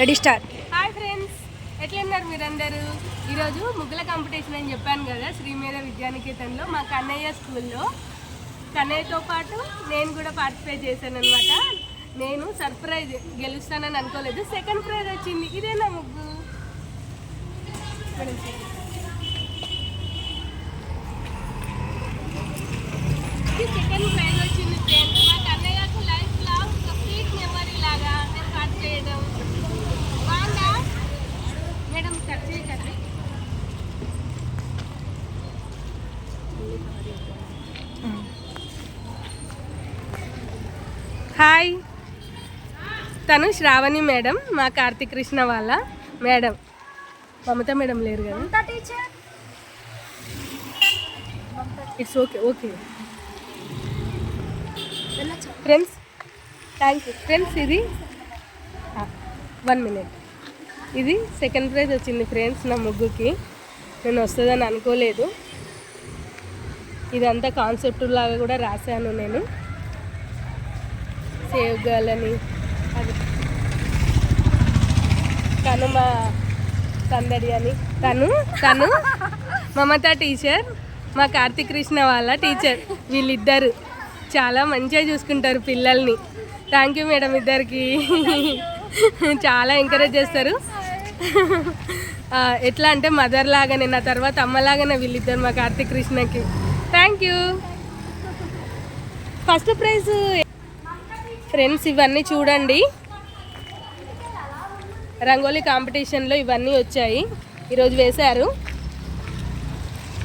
Ready start. Hi friends ఎట్లున్నారు మీరందరూ? ఈరోజు ముగ్గుల కాంపిటీషన్ అని చెప్పాను కదా శ్రీమేధ విద్యానికేతన్లో మా కన్నయ్య స్కూల్లో. కన్నయ్యతో పాటు నేను కూడా పార్టిసిపేట్ చేశాను అనమాట నేను సర్ప్రైజ్ గెలుస్తానని అనుకోలేదు. సెకండ్ ప్రైజ్ వచ్చింది. ఇదేనా ముగ్గు మేడం చెప్పండి. ఇది సెకండ్ ప్రైజ్ వచ్చింది ఫ్రెండ్స్ మా కన్నయ్యకు లైఫ్ లాంగ్ ఒక స్వీట్ మెమరీ లాగా నేను పార్ట్ చేయడం బాగుందా మేడం కట్ చేయకండి హాయ్. తను శ్రావణి మేడం మా కార్తీక్ కృష్ణ వాళ్ళ మేడం. మమత మేడం లేరు కదా. It's okay okay friends thank you friends ఇది వన్ మినిట్ ఇది సెకండ్ ప్రైజ్ వచ్చింది ఫ్రెండ్స్ నా ముగ్గుకి. నేను వస్తుందని అనుకోలేదు. ఇదంతా కాన్సెప్ట్ లాగా కూడా రాశాను నేను. సేవ్ గర్ల్ అని అది. తను మా సందడి అని. తను తను మమత టీచర్ మా కార్తీక్ కృష్ణ వాళ్ళ టీచర్. వీళ్ళిద్దరు చాలా మంచిగా చూసుకుంటారు పిల్లల్ని. థ్యాంక్ యూ మేడం ఇద్దరికి. చాలా ఎంకరేజ్ చేస్తారు. ఎట్లా అంటే మదర్ లాగానే నా తర్వాత అమ్మలాగానే వీళ్ళిద్దరు మా కార్తీక్ కృష్ణకి. Thank you first prize friends ఇవన్నీ చూడండి. రంగోలీ కాంపిటీషన్లో ఇవన్నీ వచ్చాయి. ఈరోజు వేశారు.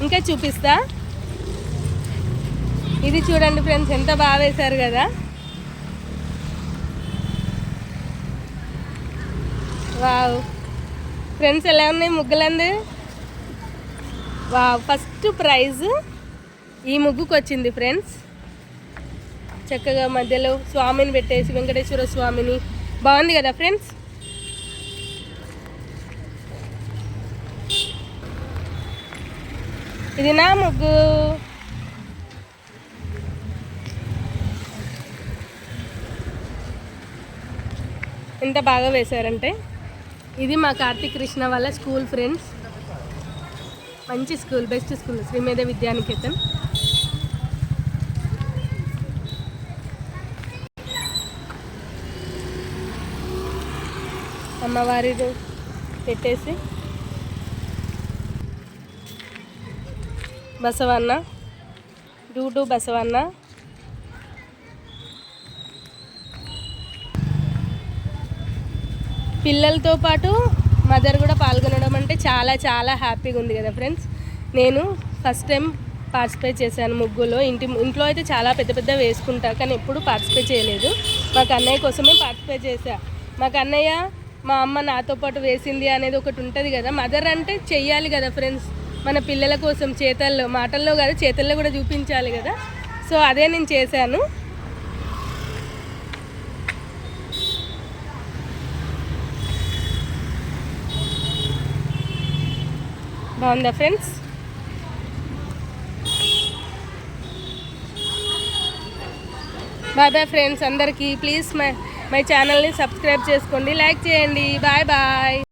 ఇంకా చూపిస్తా. ఇది చూడండి ఫ్రెండ్స్ ఎంత బాగా వేశారు కదా. వావ్ ఫ్రెండ్స్ ఎలా ఉన్నాయి ముగ్గులంది? వా ఫస్ట్ ప్రైజ్ ఈ ముగ్గుకు వచ్చింది ఫ్రెండ్స్ చక్కగా మధ్యలో స్వామిని పెట్టేసి వెంకటేశ్వర స్వామిని. బాగుంది కదా ఫ్రెండ్స్? ఇది నా ముగ్గు. ఎంత బాగా వేశారంటే ఇది మా కార్తీక్ కృష్ణ వాళ్ళ స్కూల్ ఫ్రెండ్స్. మంచి school best school Srimedha Vidyaniketan. అమ్మవారి పెట్టేసి. బసవన్న డూడు బసవన్న. పిల్లలతో పాటు మదర్ కూడా పాల్గొనడం అంటే చాలా చాలా హ్యాపీగా ఉంది కదా ఫ్రెండ్స్. నేను ఫస్ట్ టైం పార్టిసిపేట్ చేశాను ముగ్గులో. ఇంటి ఇంట్లో అయితే చాలా పెద్ద పెద్ద వేసుకుంటా కానీ ఎప్పుడు పార్టిసిపేట్ చేయలేదు. మాకు అన్నయ్య కోసమే పార్టిసిపేట్ చేశా. మాకు అన్నయ్య మా అమ్మ నాతో పాటు వేసింది అనేది ఒకటి ఉంటుంది కదా. మదర్ అంటే చెయ్యాలి కదా ఫ్రెండ్స్ మన పిల్లల కోసం చేతల్లో మాటల్లో కాదు చేతల్లో కూడా చూపించాలి కదా. సో అదే నేను చేశాను. బాగుందా ఫ్రెండ్స్ బాయ్ బాయ్ ఫ్రెండ్స్ అందరికీ. ప్లీజ్ మై మై ఛానల్ని సబ్స్క్రైబ్ చేసుకోండి లైక్ చేయండి. Bye bye.